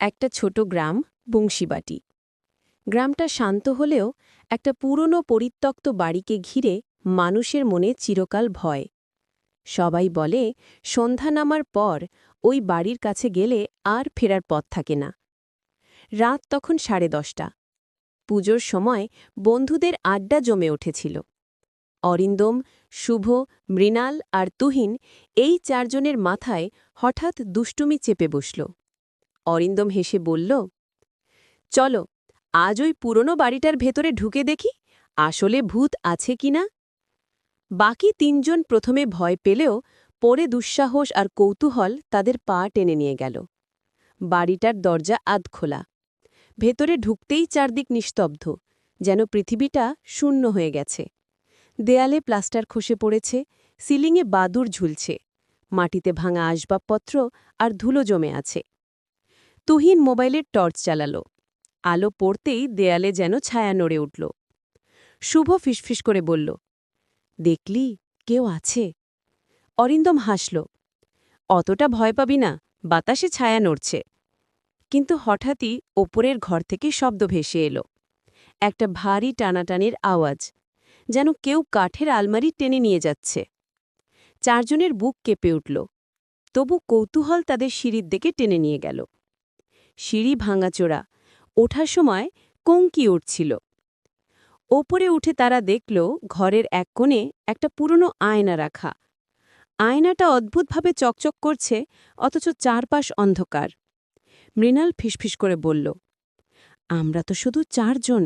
একটা ছোট গ্রাম, বংশীবাটি। গ্রামটা শান্ত হলেও একটা পুরনো পরিত্যক্ত বাড়িকে ঘিরে মানুষের মনে চিরকাল ভয়। সবাই বলে, সন্ধ্যা নামার পর ওই বাড়ির কাছে গেলে আর ফেরার পথ থাকে না। রাত তখন সাড়ে দশটা। পুজোর সময় বন্ধুদের আড্ডা জমে উঠেছিল। অরিন্দম, শুভ, মৃণাল আর তুহিন এই চারজনের মাথায় হঠাৎ দুষ্টুমি চেপে বসল। অরিন্দম হেসে বলল, চলো, আজ ওই পুরনো বাড়িটার ভেতরে ঢুকে দেখি, আসলে ভূত আছে কিনা বাকি তিনজন প্রথমে ভয় পেলেও পরে দুঃসাহস আর কৌতূহল তাদের পা টেনে নিয়ে গেল। বাড়িটার দরজা আধ খোলা ভেতরে ঢুকতেই চারদিক নিস্তব্ধ, যেন পৃথিবীটা শূন্য হয়ে গেছে। দেয়ালে প্লাস্টার খসে পড়েছে, সিলিংয়ে বাদুর ঝুলছে। মাটিতে ভাঙা আসবাবপত্র আর ধুলো জমে আছে। তুহিন মোবাইলের টর্চ চালালো। আলো পড়তেই দেয়ালে যেন ছায়া নড়ে উঠল। শুভ ফিসফিস করে বলল, দেখলি, কেউ আছে? অরিন্দম হাসল, অতটা ভয় পাবি না, বাতাসে ছায়া নড়ছে। কিন্তু হঠাৎই ওপরের ঘর থেকে শব্দ ভেসে এলো। একটা ভারী টানাটানির আওয়াজ, যেন কেউ কাঠের আলমারি টেনে নিয়ে যাচ্ছে। চারজনের বুক কেঁপে উঠল, তবু কৌতূহল তাদের সিঁড়ির দিকে টেনে নিয়ে গেল। সিঁড়ি ভাঙাচোরা। ওঠার সময় কঙ্কি উঠছিল। ওপরে উঠে তারা দেখল ঘরের এক কোণে একটা পুরনো আয়না রাখা। আয়নাটা অদ্ভুতভাবে চকচক করছে, অথচ চারপাশ অন্ধকার। মৃণাল ফিসফিস করে বলল, আমরা তো শুধু চারজন,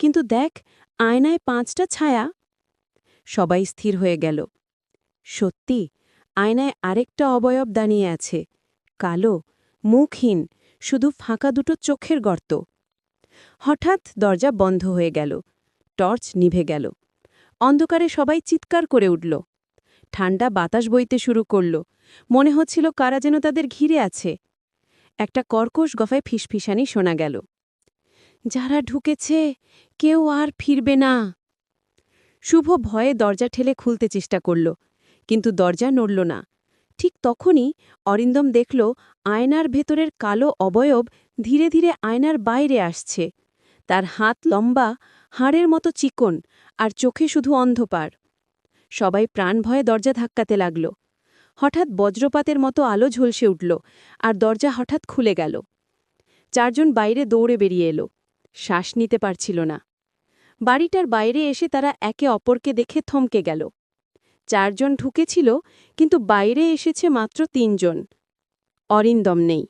কিন্তু দেখ, আয়নায় পাঁচটা ছায়া। সবাই স্থির হয়ে গেল। সত্যি, আয়নায় আরেকটা অবয়ব দাঁড়িয়ে আছে, কালো, মুখহীন শুধু ফাঁকা দুটো চোখের গর্ত। হঠাৎ দরজা বন্ধ হয়ে গেল। টর্চ নিভে গেল। অন্ধকারে সবাই চিৎকার করে উঠল। ঠান্ডা বাতাস বইতে শুরু করল। মনে হচ্ছিল কারা যেন তাদের ঘিরে আছে। একটা কর্কশ গফায় ফিসফিসানি শোনা গেল। যারা ঢুকেছে, কেউ আর ফিরবে না। শুভ ভয়ে দরজা ঠেলে খুলতে চেষ্টা করল, কিন্তু দরজা নড়ল না। ঠিক তখনই অরিন্দম দেখল আয়নার ভেতরের কালো অবয়ব ধীরে ধীরে আয়নার বাইরে আসছে। তার হাত লম্বা, হাড়ের মতো চিকন আর চোখে শুধু অন্ধকার। সবাই প্রাণ ভয়ে দরজা ধাক্কাতে লাগল। হঠাৎ বজ্রপাতের মতো আলো ঝলসে উঠল আর দরজা হঠাৎ খুলে গেল। চারজন বাইরে দৌড়ে বেরিয়ে এলো। শ্বাস নিতে পারছিল না। বাড়িটার বাইরে এসে তারা একে অপরকে দেখে থমকে গেল। চারজন ঢুকেছিল কিন্তু বাইরে এসেছে মাত্র তিনজন। অরিন্দম নেই।